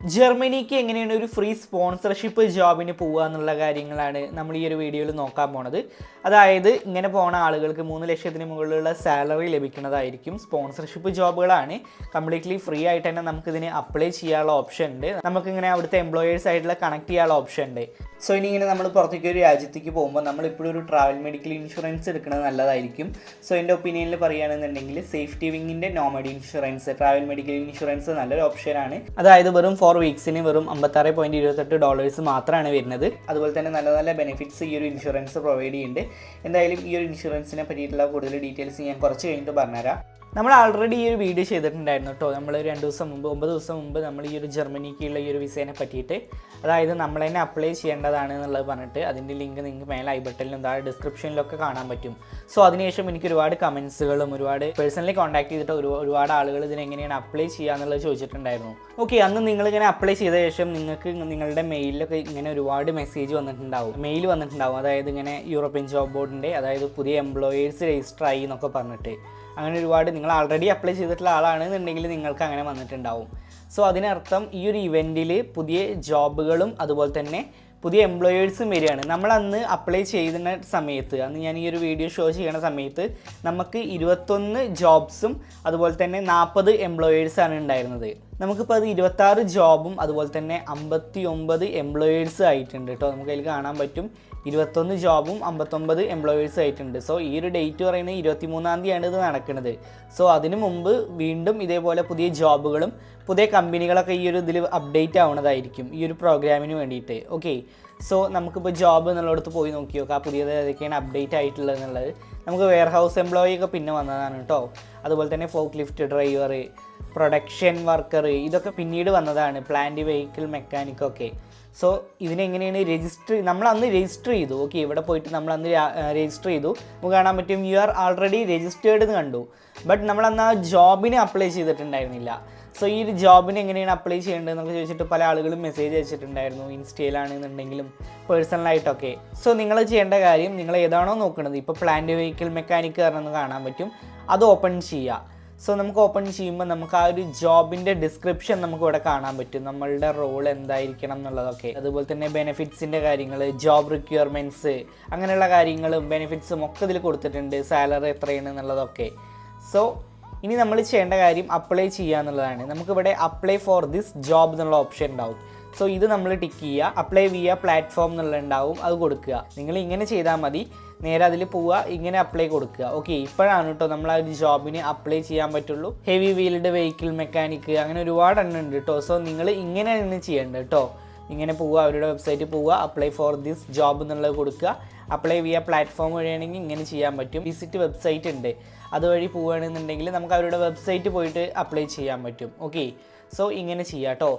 ജർമ്മനിക്ക് എങ്ങനെയാണ് ഒരു free sponsorship ജോബിന് പോവുക എന്നുള്ള കാര്യങ്ങളാണ് നമ്മൾ ഈ ഒരു വീഡിയോയിൽ നോക്കാൻ പോണത്. അതായത് ഇങ്ങനെ പോണ ആളുകൾക്ക് മൂന്ന് ലക്ഷത്തിന് മുകളിലുള്ള സാലറി ലഭിക്കുന്നതായിരിക്കും. സ്പോൺസർഷിപ്പ് ജോബുകളാണ് കംപ്ലീറ്റ്ലി ഫ്രീ ആയിട്ട് തന്നെ നമുക്കിതിന് അപ്ലൈ ചെയ്യാനുള്ള ഓപ്ഷൻ ഉണ്ട്. നമുക്കിങ്ങനെ അവിടുത്തെ എംപ്ലോയേഴ്സ് ആയിട്ടുള്ള കണക്ട് ചെയ്യാനുള്ള ഓപ്ഷൻ ഉണ്ട്. സോ ഇനി ഇങ്ങനെ നമ്മൾ പുറത്തേക്ക് ഒരു രാജ്യത്തേക്ക് പോകുമ്പോൾ നമ്മൾ ഇപ്പോഴും ഒരു ട്രാവൽ മെഡിക്കൽ ഇൻഷുറൻസ് എടുക്കുന്നത് നല്ലതായിരിക്കും. സോ എന്റെ ഒപ്പീനിയനിൽ പറയുകയാണെന്നുണ്ടെങ്കിൽ safety വിങ്ങിന്റെ nomad insurance travel medical insurance നല്ലൊരു ഓപ്ഷനാണ് അതായത് വെറും ഫോർ വീക്സിന് വെറും അമ്പത്താറ് പോയിന്റ് ഇരുപത്തെട്ട് ഡോളേഴ്സ് മാത്രമാണ് വരുന്നത്. അതുപോലെ തന്നെ നല്ല നല്ല ബെനിഫിറ്റ്സ് ഈ ഒരു ഇൻഷുറൻസ് പ്രൊവൈഡ് ചെയ്യുന്നുണ്ട്. എന്തായാലും ഈ ഒരു ഇൻഷുറൻസിനെ പറ്റിയിട്ടുള്ള കൂടുതൽ ഡീറ്റെയിൽസ് ഞാൻ കുറച്ച് കഴിഞ്ഞിട്ട് പറഞ്ഞുതരാം. നമ്മൾ ആൾറെഡി ഈ ഒരു വീഡിയോ ചെയ്തിട്ടുണ്ടായിരുന്നു കേട്ടോ നമ്മൾ രണ്ട് ദിവസം മുമ്പ് ഒമ്പത് ദിവസം മുമ്പ് നമ്മൾ ഈ ഒരു ജർമ്മനിക്കുള്ള ഈ ഒരു വിസേനെ പറ്റിയിട്ട് അതായത് നമ്മൾ തന്നെ അപ്ലൈ ചെയ്യേണ്ടതാണ് എന്നുള്ളത് പറഞ്ഞിട്ട് അതിന്റെ ലിങ്ക് നിങ്ങൾക്ക് മേലെ ഐ ബട്ടണിലും താഴെ ഡിസ്ക്രിപ്ഷനിലൊക്കെ കാണാൻ പറ്റും. സോ അതിനുശേഷം എനിക്ക് ഒരുപാട് കമൻസുകളും ഒരുപാട് പേഴ്സണലി കോൺടാക്ട് ചെയ്തിട്ട് ഒരു ഒരുപാട് ആളുകൾ ഇതിനെങ്ങനെയാണ് അപ്ലൈ ചെയ്യുക എന്നുള്ളത് ചോദിച്ചിട്ടുണ്ടായിരുന്നു. ഓക്കെ അന്ന് നിങ്ങളിങ്ങനെ അപ്ലൈ ചെയ്ത ശേഷം നിങ്ങൾക്ക് നിങ്ങളുടെ മെയിലൊക്കെ ഇങ്ങനെ ഒരുപാട് മെസ്സേജ് വന്നിട്ടുണ്ടാവും. മെയിൽ വന്നിട്ടുണ്ടാവും. അതായത് ഇങ്ങനെ യൂറോപ്യൻ ജോബ് ബോർഡിന്റെ അതായത് പുതിയ എംപ്ലോയേഴ്സ് രജിസ്റ്റർ ആയി എന്നൊക്കെ പറഞ്ഞിട്ട്. അങ്ങനെ ഒരുപാട് നിങ്ങൾ ആൾറെഡി അപ്ലൈ ചെയ്തിട്ടുള്ള ആളാണെന്നുണ്ടെങ്കിൽ നിങ്ങൾക്ക് അങ്ങനെ വന്നിട്ടുണ്ടാവും. സോ അതിനർത്ഥം ഈ ഒരു ഇവന്റിൽ പുതിയ ജോബുകളും അതുപോലെ തന്നെ പുതിയ എംപ്ലോയേഴ്സും വരികയാണ്. നമ്മൾ അന്ന് അപ്ലൈ ചെയ്യുന്ന സമയത്ത് അന്ന് ഞാൻ ഈ ഒരു വീഡിയോ ഷോ ചെയ്യുന്ന സമയത്ത് നമുക്ക് ഇരുപത്തൊന്ന് ജോബ്സും അതുപോലെ തന്നെ നാൽപ്പത് എംപ്ലോയേഴ്സാണ് ഉണ്ടായിരുന്നത്. നമുക്കിപ്പോൾ അത് ഇരുപത്താറ് ജോബും അതുപോലെ തന്നെ അമ്പത്തി ഒമ്പത് എംപ്ലോയേഴ്സ് ആയിട്ടുണ്ട് കേട്ടോ. നമുക്ക് അതിൽ കാണാൻ പറ്റും. ഇരുപത്തൊന്ന് ജോബും അമ്പത്തൊമ്പത് എംപ്ലോയീസ് ആയിട്ടുണ്ട്. സോ ഈ ഒരു ഡേറ്റ് പറയുന്നത് ഇരുപത്തി മൂന്നാം തീയതിയാണ് ഇത് നടക്കുന്നത്. സോ അതിനു മുമ്പ് വീണ്ടും ഇതേപോലെ പുതിയ ജോബുകളും പുതിയ കമ്പനികളൊക്കെ ഈ ഒരു ഇതിൽ അപ്ഡേറ്റ് ആവുന്നതായിരിക്കും ഈ ഒരു പ്രോഗ്രാമിന് വേണ്ടിയിട്ട്. ഓക്കെ സോ നമുക്കിപ്പോൾ ജോബ് എന്നുള്ളിടത്ത് പോയി നോക്കി നോക്കാം പുതിയത് ഏതൊക്കെയാണ് അപ്ഡേറ്റ് ആയിട്ടുള്ളത് എന്നുള്ളത് നമുക്ക് വെയർ ഹൗസ് എംപ്ലോയി ഒക്കെ പിന്നെ വന്നതാണ് കേട്ടോ. അതുപോലെ തന്നെ fork lift driver production worker ഇതൊക്കെ പിന്നീട് വന്നതാണ്. പ്ലാന്റ് വെഹിക്കിൾ മെക്കാനിക് ഒക്കെ. സോ ഇതിനെങ്ങനെയാണ് രജിസ്റ്റർ നമ്മൾ അന്ന് രജിസ്റ്റർ ചെയ്തു. ഓക്കെ ഇവിടെ പോയിട്ട് നമ്മൾ അന്ന് രജിസ്റ്റർ ചെയ്തു. നമുക്ക് കാണാൻ പറ്റും യു ആർ ആൾറെഡി രജിസ്റ്റേർഡ് എന്ന് കണ്ടു. ബട്ട് നമ്മൾ അന്ന് ആ ജോബിന് അപ്ലൈ ചെയ്തിട്ടുണ്ടായിരുന്നില്ല. സോ ഈ ഒരു ജോബിന് എങ്ങനെയാണ് അപ്ലൈ ചെയ്യേണ്ടത് എന്നൊക്കെ ചോദിച്ചിട്ട് പല ആളുകളും മെസ്സേജ് അയച്ചിട്ടുണ്ടായിരുന്നു. ഇൻസ്റ്റയിലാണെന്നുണ്ടെങ്കിലും പേഴ്സണലായിട്ടൊക്കെ സോ നിങ്ങൾ ചെയ്യേണ്ട കാര്യം നിങ്ങൾ ഏതാണോ നോക്കുന്നത് ഇപ്പോൾ പ്ലാന്റ് വെഹിക്കിൾ മെക്കാനിക് കാരണം കാണാൻ പറ്റും. അത് ഓപ്പൺ ചെയ്യുക. സോ നമുക്ക് ഓപ്പൺ ചെയ്യുമ്പോൾ നമുക്ക് ആ ഒരു ജോബിന്റെ ഡിസ്ക്രിപ്ഷൻ നമുക്ക് ഇവിടെ കാണാൻ പറ്റും. നമ്മളുടെ റോൾ എന്തായിരിക്കണം എന്നുള്ളതൊക്കെ. അതുപോലെ തന്നെ ബെനിഫിറ്റ്സിന്റെ കാര്യങ്ങൾ ജോബ് റിക്വയർമെന്റ്സ് അങ്ങനെയുള്ള കാര്യങ്ങളും ബെനിഫിറ്റ്സും ഒക്കെ ഇതിൽ കൊടുത്തിട്ടുണ്ട്. സാലറി എത്രയാണ് എന്നുള്ളതൊക്കെ. സോ ഇനി നമ്മൾ ചെയ്യേണ്ട കാര്യം അപ്ലൈ ചെയ്യുക എന്നുള്ളതാണ്. നമുക്കിവിടെ അപ്ലൈ ഫോർ ദിസ് ജോബ് എന്നുള്ള ഓപ്ഷൻ ഉണ്ടാവും. സോ ഇത് നമ്മൾ ടിക്ക് ചെയ്യുക. അപ്ലൈ ചെയ്യുക പ്ലാറ്റ്ഫോം എന്നുള്ളത് ഉണ്ടാവും അത് കൊടുക്കുക. നിങ്ങൾ ഇങ്ങനെ ചെയ്താൽ മതി. നേരെ അതിൽ പോവുക ഇങ്ങനെ അപ്ലൈ കൊടുക്കുക. ഓക്കെ ഇപ്പോഴാണ് കേട്ടോ നമ്മൾ ആ ഒരു ജോബിന് അപ്ലൈ ചെയ്യാൻ പറ്റുള്ളൂ. ഹെവി വീൽഡ് വെഹിക്കിൾ മെക്കാനിക്ക് അങ്ങനെ ഒരുപാട് എണ്ണം ഉണ്ട് കേട്ടോ സോ നിങ്ങൾ ഇങ്ങനെ ഇങ്ങനെയാണ് ചെയ്യേണ്ടത് കേട്ടോ ഇങ്ങനെ പോവുക അവരുടെ വെബ്സൈറ്റിൽ പോവുക അപ്ലൈ ഫോർ ദിസ് ജോബ് എന്നുള്ളത് കൊടുക്കുക. അപ്ലൈ ചെയ്യുക പ്ലാറ്റ്ഫോം വഴിയാണെങ്കിൽ ഇങ്ങനെ ചെയ്യാൻ പറ്റും. വിസിറ്റ് വെബ്സൈറ്റ് ഉണ്ട്. അതുവഴി പോവുകയാണെന്നുണ്ടെങ്കിൽ നമുക്ക് അവരുടെ വെബ്സൈറ്റ് പോയിട്ട് അപ്ലൈ ചെയ്യാൻ പറ്റും. ഓക്കെ സോ ഇങ്ങനെ ചെയ്യാം കേട്ടോ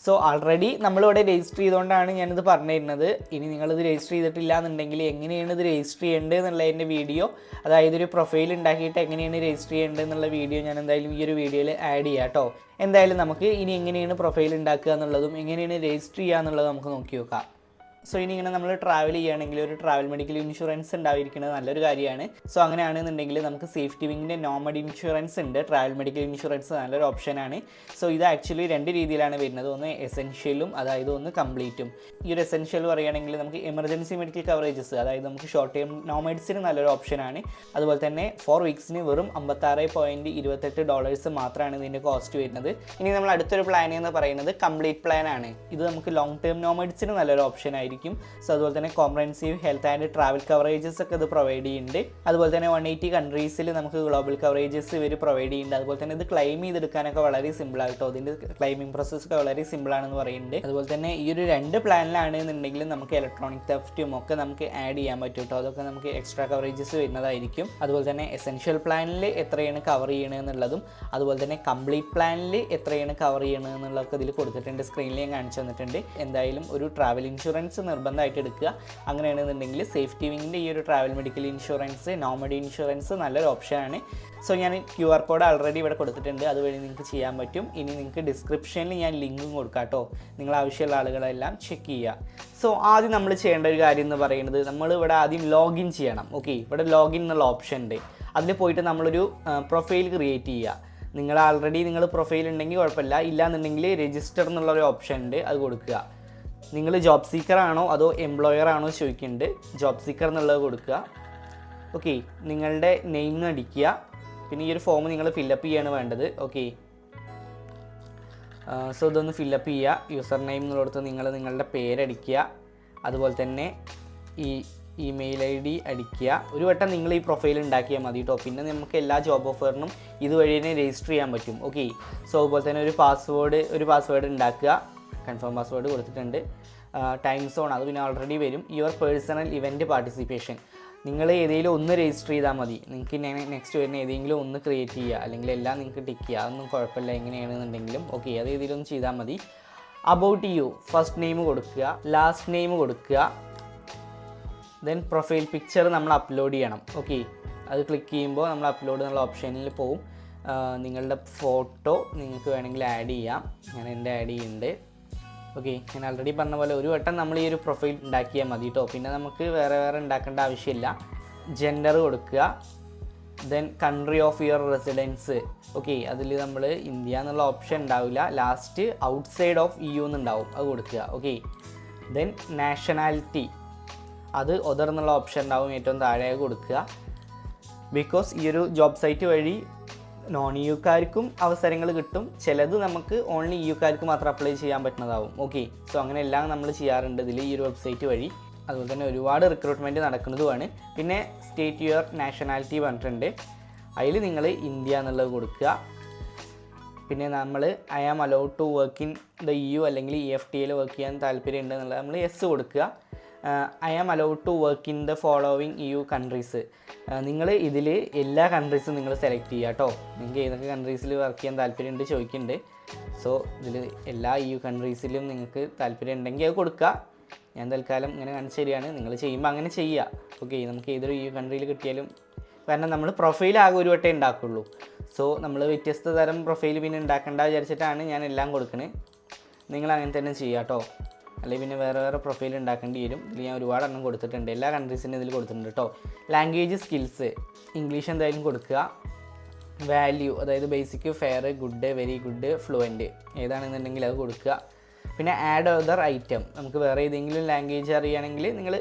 സോ ആൾറെഡി നമ്മളിവിടെ രജിസ്റ്റർ ചെയ്തുകൊണ്ടാണ് ഞാനിത് പറഞ്ഞു തരുന്നത് ഇനി നിങ്ങളിത് രജിസ്റ്റർ ചെയ്തിട്ടില്ല എന്നുണ്ടെങ്കിൽ എങ്ങനെയാണ് ഇത് രജിസ്റ്റർ ചെയ്യേണ്ടത് എന്നുള്ളതിന്റെ വീഡിയോ അതായത് ഒരു പ്രൊഫൈൽ ഉണ്ടാക്കിയിട്ട് എങ്ങനെയാണ് രജിസ്റ്റർ ചെയ്യേണ്ടത് എന്നുള്ള വീഡിയോ ഞാൻ എന്തായാലും ഈ ഒരു വീഡിയോയിൽ ആഡ് ചെയ്യാം കേട്ടോ എന്തായാലും നമുക്ക് ഇനി എങ്ങനെയാണ് പ്രൊഫൈൽ ഉണ്ടാക്കുക എന്നുള്ളതും എങ്ങനെയാണ് രജിസ്റ്റർ ചെയ്യുക എന്നുള്ളത് നമുക്ക് നോക്കി നോക്കാം. സോ ഇനി ഇങ്ങനെ നമ്മൾ ട്രാവൽ ചെയ്യുകയാണെങ്കിൽ ഒരു ട്രാവൽ മെഡിക്കൽ ഇൻഷുറൻസ് ഉണ്ടായിരിക്കുന്നത് നല്ലൊരു കാര്യമാണ്. സോ അങ്ങനെയാണെന്നുണ്ടെങ്കിൽ നമുക്ക് സേഫ്റ്റി വിങ്ങിന്റെ നോമഡ് ഇൻഷുറൻസ് ഉണ്ട്. ട്രാവൽ മെഡിക്കൽ ഇൻഷുറൻസ് നല്ലൊരു ഓപ്ഷനാണ് സോ ഇത് ആക്ച്വലി രണ്ട് രീതിയിലാണ് വരുന്നത്. ഒന്ന് എസെൻഷ്യലും അതായത് ഒന്ന് കംപ്ലീറ്റും ഈ ഒരു എസെൻഷ്യൽ പറയുകയാണെങ്കിൽ നമുക്ക് എമർജൻസി മെഡിക്കൽ കവറേജസ് അതായത് നമുക്ക് ഷോർട്ട് ടേം നോമഡ്സിന് നല്ലൊരു ഓപ്ഷനാണ് അതുപോലെ തന്നെ ഫോർ വീക്സിന് വെറും അമ്പത്താറ് പോയിന്റ് ഇരുപത്തെട്ട് ഡോളേഴ്സ് മാത്രമാണ് ഇതിന്റെ കോസ്റ്റ് വരുന്നത്. ഇനി നമ്മൾ അടുത്തൊരു പ്ലാൻ എന്ന് പറയുന്നത് കംപ്ലീറ്റ് പ്ലാൻ ആണ്. ഇത് നമുക്ക് ലോങ് ടേം നോമഡ്സിന് നല്ലൊരു ഓപ്ഷൻ ആയിരിക്കും. സോ അതുപോലെ തന്നെ comprehensive health and travel coverages ഒക്കെ ഇത് പ്രൊവൈഡ് ചെയ്യുന്നുണ്ട്. അതുപോലെ തന്നെ വൺ എയ്റ്റി കൺട്രീസിൽ നമുക്ക് ഗ്ലോബൽ കവറേജസ് ഇവർ പ്രൊവൈഡ് ചെയ്യുന്നുണ്ട്. അതുപോലെ തന്നെ ഇത് ക്ലെയിം ചെയ്തെടുക്കാനൊക്കെ വളരെ സിമ്പിൾ ആയിട്ടോ അതിന്റെ ക്ലെയിമിംഗ് പ്രോസസ്സ് ഒക്കെ വളരെ സിമ്പിൾ ആണെന്ന് പറയുന്നുണ്ട്. അതുപോലെ തന്നെ ഈ ഒരു രണ്ട് പ്ലാനിലാണെന്നുണ്ടെങ്കിൽ നമുക്ക് ഇലക്ട്രോണിക് തെഫ്റ്റും ഒക്കെ നമുക്ക് ആഡ് ചെയ്യാൻ പറ്റും കേട്ടോ അതൊക്കെ നമുക്ക് എക്സ്ട്രാ കവറേജസ് വരുന്നതായിരിക്കും. അതുപോലെ തന്നെ എസെൻഷ്യൽ പ്ലാനിൽ എത്രയാണ് കവർ ചെയ്യണമെന്നുള്ളതും അതുപോലെ തന്നെ കംപ്ലീറ്റ് പ്ലാനിൽ എത്രയാണ് കവർ ചെയ്യണമെന്നുള്ളതൊക്കെ ഇതിൽ കൊടുത്തിട്ടുണ്ട്. സ്ക്രീനിൽ ഞാൻ കാണിച്ചു തന്നിട്ടുണ്ട്. എന്തായാലും ഒരു ട്രാവൽ ഇൻഷുറൻസ് നിർബന്ധമായിട്ട് എടുക്കുക. അങ്ങനെയാണെന്നുണ്ടെങ്കിൽ സേഫ്റ്റി വിങ്ങിന്റെ ഈ ഒരു travel medical insurance nomad insurance നല്ലൊരു ഓപ്ഷനാണ് സോ ഞാൻ ക്യു ആർ കോഡ് ആൾറെഡി ഇവിടെ കൊടുത്തിട്ടുണ്ട്. അതുവഴി നിങ്ങൾക്ക് ചെയ്യാൻ പറ്റും. ഇനി നിങ്ങൾക്ക് ഡിസ്ക്രിപ്ഷനിൽ ഞാൻ ലിങ്കും കൊടുക്കാം കേട്ടോ. നിങ്ങൾ ആവശ്യമുള്ള ആളുകളെല്ലാം ചെക്ക് ചെയ്യുക. സോ ആദ്യം നമ്മൾ ചെയ്യേണ്ട ഒരു കാര്യം എന്ന് പറയുന്നത് നമ്മൾ ഇവിടെ ആദ്യം ലോഗിൻ ചെയ്യണം. ഓക്കെ ഇവിടെ ലോഗിൻ എന്നുള്ള ഓപ്ഷൻ ഉണ്ട്. അതിൽ പോയിട്ട് നമ്മളൊരു പ്രൊഫൈൽ ക്രിയേറ്റ് ചെയ്യുക. നിങ്ങൾ ആൾറെഡി നിങ്ങൾ പ്രൊഫൈൽ ഉണ്ടെങ്കിൽ കുഴപ്പമില്ല. ഇല്ലാന്നുണ്ടെങ്കിൽ രജിസ്റ്റർ എന്നുള്ള ഒരു ഓപ്ഷൻ ഉണ്ട്. അത് കൊടുക്കുക. നിങ്ങൾ ജോബ് സീക്കർ ആണോ അതോ എംപ്ലോയർ ആണോ ചോദിക്കുന്നുണ്ട് ജോബ് സീക്കർ എന്നുള്ളത് കൊടുക്കുക. ഓക്കെ നിങ്ങളുടെ നെയിം അടിക്കുക. പിന്നെ ഈ ഒരു ഫോം നിങ്ങൾ ഫില്ലപ്പ് ചെയ്യാണ് വേണ്ടത്. ഓക്കെ സോ ഇതൊന്ന് ഫില്ലപ്പ് ചെയ്യുക. യൂസർ നെയിം എന്നുള്ളടത്ത് നിങ്ങൾ നിങ്ങളുടെ പേരടിക്കുക അതുപോലെ തന്നെ ഈ ഇമെയിൽ ഐ ഡി അടിക്കുക. ഒരു വട്ടം നിങ്ങൾ ഈ പ്രൊഫൈൽ ഉണ്ടാക്കിയാൽ മതി കേട്ടോ പിന്നെ നമുക്ക് എല്ലാ ജോബ് ഓഫറിനും ഇതുവഴി തന്നെ രജിസ്റ്റർ ചെയ്യാൻ പറ്റും. ഓക്കെ സോ അതുപോലെ തന്നെ ഒരു പാസ്വേഡ് ഒരു പാസ്വേഡ് ഉണ്ടാക്കുക. കൺഫേം പാസ്വേഡ് കൊടുത്തിട്ടുണ്ട്. ടൈം സോൺ അത് പിന്നെ ഓൾറെഡി വരും. യുവർ പേഴ്സണൽ ഇവന്റ് പാർട്ടിസിപ്പേഷൻ നിങ്ങൾ ഏതെങ്കിലും ഒന്ന് രജിസ്റ്റർ ചെയ്താൽ മതി. നിങ്ങൾക്ക് നെക്സ്റ്റ് വരുന്ന ഏതെങ്കിലും ഒന്ന് ക്രിയേറ്റ് ചെയ്യുക അല്ലെങ്കിൽ എല്ലാം നിങ്ങൾക്ക് ടിക്ക് ചെയ്യുക അതൊന്നും കുഴപ്പമില്ല. എങ്ങനെയാണെന്നുണ്ടെങ്കിലും ഓക്കെ അത് ഏതെങ്കിലും ഒന്ന് ചെയ്താൽ മതി. അബൌട്ട് യു ഫസ്റ്റ് നെയിം കൊടുക്കുക. ലാസ്റ്റ് നെയിം കൊടുക്കുക. ദെൻ പ്രൊഫൈൽ പിക്ചർ നമ്മൾ അപ്ലോഡ് ചെയ്യണം. ഓക്കെ അത് ക്ലിക്ക് ചെയ്യുമ്പോൾ നമ്മൾ അപ്ലോഡ് എന്നുള്ള ഓപ്ഷനിൽ പോവും. നിങ്ങളുടെ ഫോട്ടോ നിങ്ങൾക്ക് വേണമെങ്കിൽ ആഡ് ചെയ്യാം. ഞാൻ എന്റെ ആഡ് ചെയ്യുന്നുണ്ട്. ഓക്കെ ഞാൻ ഓൾറെഡി പറഞ്ഞ പോലെ ഒരു വട്ടം നമ്മൾ ഈ ഒരു പ്രൊഫൈൽ ഉണ്ടാക്കിയാൽ മതി കേട്ടോ പിന്നെ നമുക്ക് വേറെ വേറെ ഉണ്ടാക്കേണ്ട ആവശ്യമില്ല. ജെൻഡർ കൊടുക്കുക. Then country of your residence okay അതിൽ നമ്മൾ ഇന്ത്യ എന്നുള്ള ഓപ്ഷൻ ഉണ്ടാവില്ല. Last outside of E U എന്നുണ്ടാവും. അത് കൊടുക്കുക. ഓക്കെ ദെൻ നാഷണാലിറ്റി അത് ഒതർ എന്നുള്ള ഓപ്ഷൻ ഉണ്ടാവും. ഏറ്റവും താഴെ കൊടുക്കുക. ബിക്കോസ് ഈ ഒരു ജോബ് സൈറ്റ് വഴി നോൺ യുക്കാർക്കും അവസരങ്ങൾ കിട്ടും. ചിലത് നമുക്ക് ഓൺലി യുക്കാർക്ക് മാത്രം അപ്ലൈ ചെയ്യാൻ പറ്റുന്നതാവും. ഓക്കെ സോ അങ്ങനെ എല്ലാം നമ്മൾ ചെയ്യാറുണ്ട് ഇതിൽ ഈ ഒരു വെബ്സൈറ്റ് വഴി. അതുപോലെ തന്നെ ഒരുപാട് റിക്രൂട്ട്മെന്റ് നടക്കുന്നതുമാണ്. പിന്നെ സ്റ്റേറ്റ് യുവർ നാഷണാലിറ്റി പറഞ്ഞിട്ടുണ്ട്. അതിൽ നിങ്ങൾ ഇന്ത്യ എന്നുള്ളത് കൊടുക്കുക. പിന്നെ നമ്മൾ I am allowed to work in the U അല്ലെങ്കിൽ ഇ എഫ് ടി എയിൽ വർക്ക് ചെയ്യാൻ താല്പര്യം ഉണ്ട് എന്നുള്ളത് നമ്മൾ എസ് കൊടുക്കുക. I am allowed to work in the following U countries നിങ്ങൾ ഇതിൽ എല്ലാ കൺട്രീസും നിങ്ങൾ സെലക്ട് ചെയ്യുക കേട്ടോ നിങ്ങൾക്ക് ഏതൊക്കെ കൺട്രീസിൽ വർക്ക് ചെയ്യാൻ താല്പര്യമുണ്ട് ചോദിക്കുന്നുണ്ട് സോ ഇതിൽ എല്ലാ യു കൺട്രീസിലും നിങ്ങൾക്ക് താല്പര്യം ഉണ്ടെങ്കിൽ അത് കൊടുക്കുക ഞാൻ തൽക്കാലം ഇങ്ങനെ കാണിച്ചു തരികയാണ്. നിങ്ങൾ ചെയ്യുമ്പോൾ അങ്ങനെ ചെയ്യുക ഓക്കെ നമുക്ക് ഏതൊരു യു കൺട്രിയിൽ കിട്ടിയാലും കാരണം നമ്മൾ പ്രൊഫൈൽ ആകെ ഒരു വട്ടേ ഉണ്ടാക്കുള്ളൂ സോ നമ്മൾ വ്യത്യസ്ത തരം പ്രൊഫൈൽ പിന്നെ ഉണ്ടാക്കേണ്ട വിചാരിച്ചിട്ടാണ് ഞാൻ എല്ലാം കൊടുക്കുന്നത് നിങ്ങൾ അങ്ങനെ തന്നെ ചെയ്യുക കേട്ടോ അല്ലെങ്കിൽ പിന്നെ വേറെ വേറെ പ്രൊഫൈൽ ഉണ്ടാക്കേണ്ടി വരും. ഇതിൽ ഞാൻ ഒരുപാട് എണ്ണം കൊടുത്തിട്ടുണ്ട്. എല്ലാ കൺട്രീസിനും ഇതിൽ കൊടുത്തിട്ടുണ്ട് കേട്ടോ ലാംഗ്വേജ് സ്കിൽസ് ഇംഗ്ലീഷ് എന്തായാലും കൊടുക്കുക. വാല്യൂ അതായത് basic fair good very good fluent ഏതാണെന്നുണ്ടെങ്കിൽ അത് കൊടുക്കുക. പിന്നെ ആഡ് അതർ ഐറ്റം നമുക്ക് വേറെ ഏതെങ്കിലും ലാംഗ്വേജ് അറിയുകയാണെങ്കിൽ നിങ്ങൾ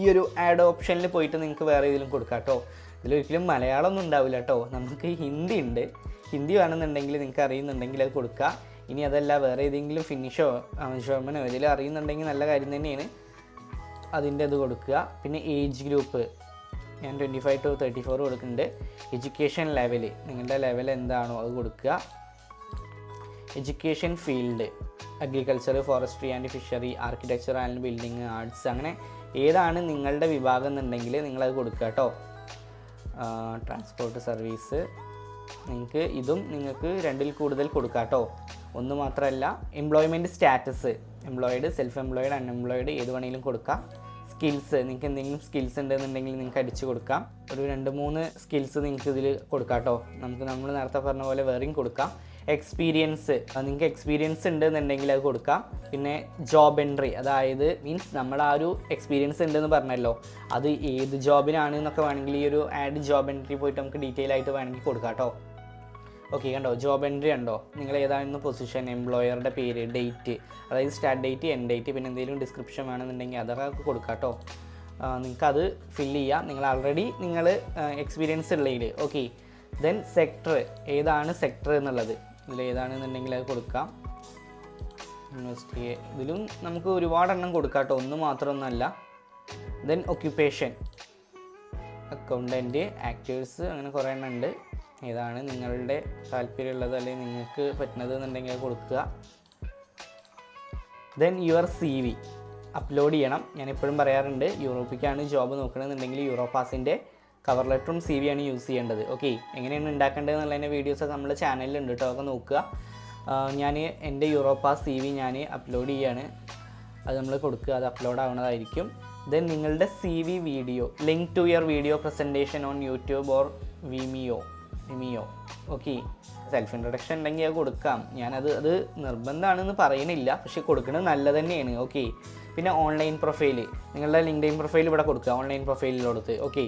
ഈ ഒരു ആഡ് ഓപ്ഷനിൽ പോയിട്ട് നിങ്ങൾക്ക് വേറെ ഏതെങ്കിലും കൊടുക്കാം കേട്ടോ ഇതിലൊരിക്കലും മലയാളം ഒന്നും ഉണ്ടാവില്ല കേട്ടോ നമുക്ക് ഹിന്ദി ഉണ്ട്. ഹിന്ദി വേണമെന്നുണ്ടെങ്കിൽ നിങ്ങൾക്ക് അറിയുന്നുണ്ടെങ്കിൽ അത് കൊടുക്കുക. ഇനി അതല്ല വേറെ ഏതെങ്കിലും ഫിനിഷോ ജർമ്മനോ ഏതെങ്കിലും അറിയുന്നുണ്ടെങ്കിൽ നല്ല കാര്യം തന്നെയാണ്. അതിന്റെ ഇത് കൊടുക്കുക. പിന്നെ ഏജ് ഗ്രൂപ്പ് ഞാൻ twenty five to thirty four കൊടുക്കുന്നുണ്ട്. എഡ്യൂക്കേഷൻ ലെവൽ നിങ്ങളുടെ ലെവൽ എന്താണോ അത് കൊടുക്കുക. Education field agriculture forestry and fishery architecture and building arts അങ്ങനെ ഏതാണ് നിങ്ങളുടെ വിഭാഗം എന്നുണ്ടെങ്കിൽ നിങ്ങളത് കൊടുക്കുക കേട്ടോ. ട്രാൻസ്പോർട്ട് സർവീസ് നിങ്ങൾക്ക് ഇതും നിങ്ങൾക്ക് രണ്ടിൽ കൂടുതൽ കൊടുക്കാം കേട്ടോ. ഒന്ന് മാത്രമല്ല employment status employed self employed unemployed ഏത് വേണമെങ്കിലും കൊടുക്കാം. സ്കിൽസ് നിങ്ങൾക്ക് എന്തെങ്കിലും സ്കിൽസ് ഉണ്ടെന്നുണ്ടെങ്കിൽ നിങ്ങൾക്ക് അടിച്ചു കൊടുക്കാം. ഒരു രണ്ട് മൂന്ന് സ്കിൽസ് നിങ്ങൾക്ക് ഇതിൽ കൊടുക്കാം കേട്ടോ നമുക്ക് നമ്മൾ നേരത്തെ പറഞ്ഞ പോലെ വേറെയും കൊടുക്കാം. എക്സ്പീരിയൻസ് നിങ്ങൾക്ക് എക്സ്പീരിയൻസ് ഉണ്ടെന്നുണ്ടെങ്കിൽ അത് കൊടുക്കാം. പിന്നെ ജോബ് എൻട്രി അതായത് മീൻസ് നമ്മൾ ആ ഒരു എക്സ്പീരിയൻസ് ഉണ്ടെന്ന് പറഞ്ഞല്ലോ. അത് ഏത് ജോബിനാണ് എന്നൊക്കെ വേണമെങ്കിൽ ഈ ഒരു ആഡ് ജോബ് എൻട്രി പോയിട്ട് നമുക്ക് ഡീറ്റെയിൽ ആയിട്ട് വേണമെങ്കിൽ കൊടുക്കാം കേട്ടോ ഓക്കെ കണ്ടോ? ജോബ് എൻട്രി ഉണ്ടോ നിങ്ങൾ ഏതായിരുന്നു പൊസിഷൻ എംപ്ലോയറുടെ പേര് ഡേറ്റ് അതായത് സ്റ്റാർട്ട് ഡേറ്റ് എൻഡ് ഡേറ്റ് പിന്നെ എന്തെങ്കിലും ഡിസ്ക്രിപ്ഷൻ വേണമെന്നുണ്ടെങ്കിൽ അതൊക്കെ കൊടുക്കാം കേട്ടോ. നിങ്ങൾക്കത് ഫില്ല് ചെയ്യാം. നിങ്ങൾ ആൾറെഡി നിങ്ങൾ എക്സ്പീരിയൻസ് ഉള്ളതിൽ ഓക്കെ ദെൻ സെക്ടർ ഏതാണ് സെക്ടർ എന്നുള്ളത്? ഇതിൽ ഏതാണെന്നുണ്ടെങ്കിൽ അത് കൊടുക്കാം. യൂണിവേഴ്സിറ്റി ഇതിലും നമുക്ക് ഒരുപാട് എണ്ണം കൊടുക്കാം കേട്ടോ. ഒന്ന് മാത്രമൊന്നുമല്ല. ദെൻ ഒക്യുപ്പേഷൻ അക്കൗണ്ടന്റ് ആക്ടേഴ്സ് അങ്ങനെ കുറേ എണ്ണം ഉണ്ട്. ഏതാണ് നിങ്ങളുടെ താല്പര്യമുള്ളത് അല്ലെങ്കിൽ നിങ്ങൾക്ക് പറ്റുന്നത് എന്നുണ്ടെങ്കിൽ കൊടുക്കുക. Then your C V upload ചെയ്യണം. ഞാൻ എപ്പോഴും പറയാറുണ്ട് യൂറോപ്പിക്കാണ് ജോബ് നോക്കണമെന്നുണ്ടെങ്കിൽ യൂറോപ്പാസിന്റെ കവർ ലെറ്ററും സി വി ആണ് യൂസ് ചെയ്യേണ്ടത്. ഓക്കെ എങ്ങനെയാണ് ഉണ്ടാക്കേണ്ടത് എന്നുള്ളതിന്റെ വീഡിയോസൊക്കെ നമ്മുടെ ചാനലിലുണ്ട് കേട്ടോ അതൊക്കെ നോക്കുക. ഞാൻ എന്റെ യൂറോപ്പാസ് സി വി ഞാൻ അപ്ലോഡ് ചെയ്യാണ്. അത് നമ്മൾ കൊടുക്കുക. അത് അപ്ലോഡ് ആവുന്നതായിരിക്കും. ദെൻ നിങ്ങളുടെ C V video link to your video presentation on YouTube or Vimeo Vimeo okay self introduction ഉണ്ടെങ്കിൽ അത് കൊടുക്കാം. ഞാനത് അത് നിർബന്ധമാണെന്ന് പറയണില്ല. പക്ഷേ കൊടുക്കുന്നത് നല്ല തന്നെയാണ്. ഓക്കെ പിന്നെ ഓൺലൈൻ പ്രൊഫൈൽ നിങ്ങളുടെ ലിങ്ക്ഡൈൻ പ്രൊഫൈൽ ഇവിടെ കൊടുക്കുക. ഓൺലൈൻ പ്രൊഫൈലിൽ കൊടുത്ത്. ഓക്കെ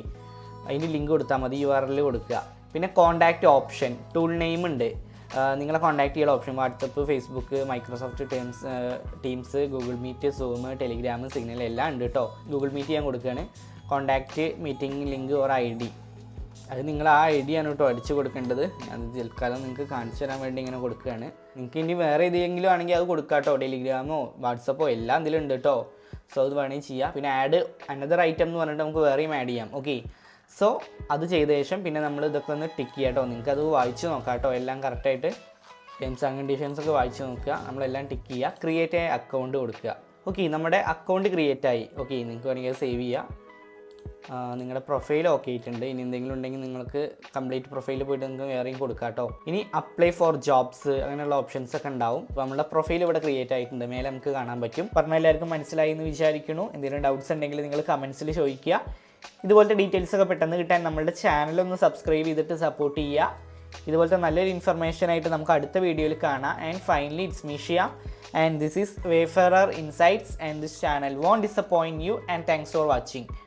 അതിന് ലിങ്ക് കൊടുത്താൽ മതി യു ആർ എൽ കൊടുക്കുക. പിന്നെ കോണ്ടാക്റ്റ് ഓപ്ഷൻ ടൂൾ നെയിം ഉണ്ട്. നിങ്ങളെ കോൺടാക്ട് ചെയ്യാൻ option WhatsApp Facebook Microsoft Teams Teams Google Meet Zoom Telegram Signal എല്ലാം ഉണ്ട് കേട്ടോ ഗൂഗിൾ മീറ്റ് ഞാൻ കൊടുക്കുകയാണ് contact meeting link or I D അത് നിങ്ങൾ ആ ഐ ഡി ആണ് കേട്ടോ അടിച്ചു കൊടുക്കേണ്ടത്. അത് തൽക്കാലം നിങ്ങൾക്ക് കാണിച്ചു തരാൻ വേണ്ടി ഇങ്ങനെ കൊടുക്കുകയാണ്. നിങ്ങൾക്ക് ഇനി വേറെ ഏതെങ്കിലും ആണെങ്കിൽ അത് കൊടുക്കാം കേട്ടോ ടെലിഗ്രാമോ വാട്സപ്പോ എല്ലാം ഇതിലും ഉണ്ട് കേട്ടോ. സോ അത് വേണമെങ്കിൽ ചെയ്യാം. പിന്നെ ആഡ് അനദർ ഐറ്റം എന്ന് പറഞ്ഞിട്ട് നമുക്ക് വേറെയും ആഡ് ചെയ്യാം. ഓക്കെ സോ അത് ചെയ്ത ശേഷം പിന്നെ നമ്മൾ ഇതൊക്കെ ഒന്ന് ടിക്ക് ചെയ്യാം കേട്ടോ. നിങ്ങൾക്ക് അത് വായിച്ചു നോക്കാം കേട്ടോ. എല്ലാം കറക്റ്റായിട്ട് ടേംസ് ആൻഡ് കണ്ടീഷൻസ് ഒക്കെ വായിച്ചു നോക്കുക. നമ്മളെല്ലാം ടിക്ക് ചെയ്യുക. ക്രിയേറ്റ് ആയ അക്കൗണ്ട് കൊടുക്കുക. ഓക്കെ നമ്മുടെ അക്കൗണ്ട് ക്രിയേറ്റ് ആയി. ഓക്കെ നിങ്ങൾക്ക് വേണമെങ്കിൽ സേവ് ചെയ്യാം. നിങ്ങളുടെ പ്രൊഫൈൽ ഓക്കെ ആയിട്ടുണ്ട്. ഇനി എന്തെങ്കിലും ഉണ്ടെങ്കിൽ നിങ്ങൾക്ക് കംപ്ലീറ്റ് പ്രൊഫൈൽ പോയിട്ട് നിങ്ങൾക്ക് വേറെയും കൊടുക്കാം കേട്ടോ ഇനി അപ്ലൈ ഫോർ ജോബ്സ് അങ്ങനെയുള്ള ഓപ്ഷൻസ് ഒക്കെ ഉണ്ടാവും. അപ്പോൾ നമ്മുടെ പ്രൊഫൈൽ ഇവിടെ ക്രിയേറ്റ് ആയിട്ടുണ്ട്. മേലെ നമുക്ക് കാണാൻ പറ്റും. പറഞ്ഞ എല്ലാവർക്കും മനസ്സിലായി എന്ന് വിചാരിക്കുന്നു. എന്തെങ്കിലും ഡൗട്ട്സ് ഉണ്ടെങ്കിൽ നിങ്ങൾ കമൻസിൽ ചോദിക്കുക. ഇതുപോലത്തെ ഡീറ്റെയിൽസ് ഒക്കെ പെട്ടെന്ന് കിട്ടാൻ നമ്മുടെ ചാനൽ ഒന്ന് സബ്സ്ക്രൈബ് ചെയ്തിട്ട് സപ്പോർട്ട് ചെയ്യുക. ഇതുപോലത്തെ നല്ലൊരു ഇൻഫർമേഷൻ ആയിട്ട് നമുക്ക് അടുത്ത വീഡിയോയിൽ കാണാം. And finally it's മീഷിയ and this is Wayfarer Insights and this channel won't disappoint you and thanks for watching